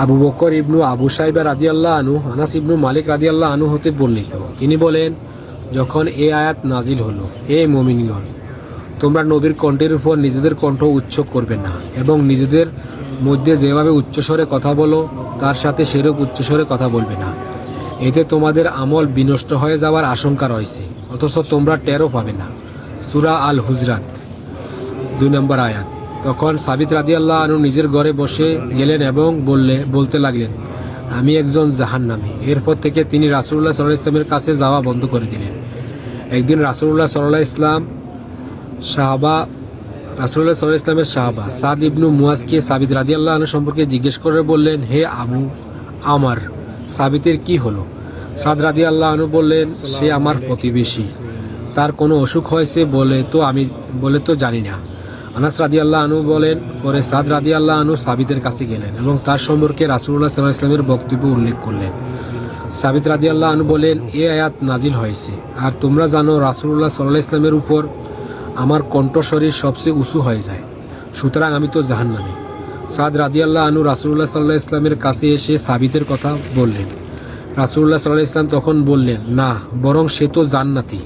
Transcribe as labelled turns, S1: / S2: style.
S1: আবু বকর ইবনু আবু সাইবা রাদি আল্লাহ আনু আনাস ইবনু মালিক রাদি আল্লাহ আনু হতে বর্ণিত। তিনি বলেন, যখন এ আয়াত নাজিল হলো এ মমিনগণ, তোমরা নবীর কণ্ঠের উপর নিজেদের কণ্ঠ উচ্চ করবে না এবং নিজেদের মধ্যে যেভাবে উচ্চস্বরে কথা বলো, তার সাথে সেরূপ উচ্চস্বরে কথা বলবে না। এতে তোমাদের আমল বিনষ্ট হয়ে যাওয়ার আশঙ্কা রয়েছে, অথচ তোমরা টেরও পাবে না। সুরা আল হুজরাত দুই নম্বর আয়াত। তখন সাবিত রাদি আল্লাহ আনু নিজের ঘরে বসে গেলেন এবং বললে, বলতে লাগলেন, আমি একজন জাহান্নামী। এরপর থেকে তিনি রাসুল্লাহ সাল্লাহ ইসলামের কাছে যাওয়া বন্ধ করে দিলেন। একদিন রাসুল্লাহ সাল্লাহ ইসলাম সাহাবা রাসুল্লাহ সাল্লাহ ইসলামের সাহাবা সাদ ইবনু মুয়াজকে সাবিত রাদি আল্লাহ আনু সম্পর্কে জিজ্ঞেস করে বললেন, হে আবু, আমার সাবিতের কি হলো? সাদ রাদি আল্লাহ আনু বললেন, সে আমার প্রতিবেশী। তার কোনো অসুখ হয়েছে বলে তো আমি, বলে তো জানি না। আনাস রাদি আল্লাহ আনু বলেন, পরে সাদ রাদি আল্লাহ আনু সাবিতের কাছে গেলেন এবং তার সম্পর্কে রাসুল্লাহ সাল্লাহ ইসলামের বক্তব্য উল্লেখ করলেন। সাবিত রাদি আল্লাহ আনু বলেন, এ আয়াত নাজিল হয়েছে, আর তোমরা জানো রাসুল্লাহ সাল্লাহ ইসলামের উপর আমার কণ্ঠশরীর সবচেয়ে উঁচু হয়ে যায়, সুতরাং আমি তো জাহান্নামী। সাদ রাদি আল্লাহ আনু রাসুল্লাহ সাল্লাহ ইসলামের কাছে এসে সাবিতের কথা বললেন। রাসুল্লাহ সাল্লাহ ইসলাম তখন বললেন, না, বরং সে তো জান্নাতি।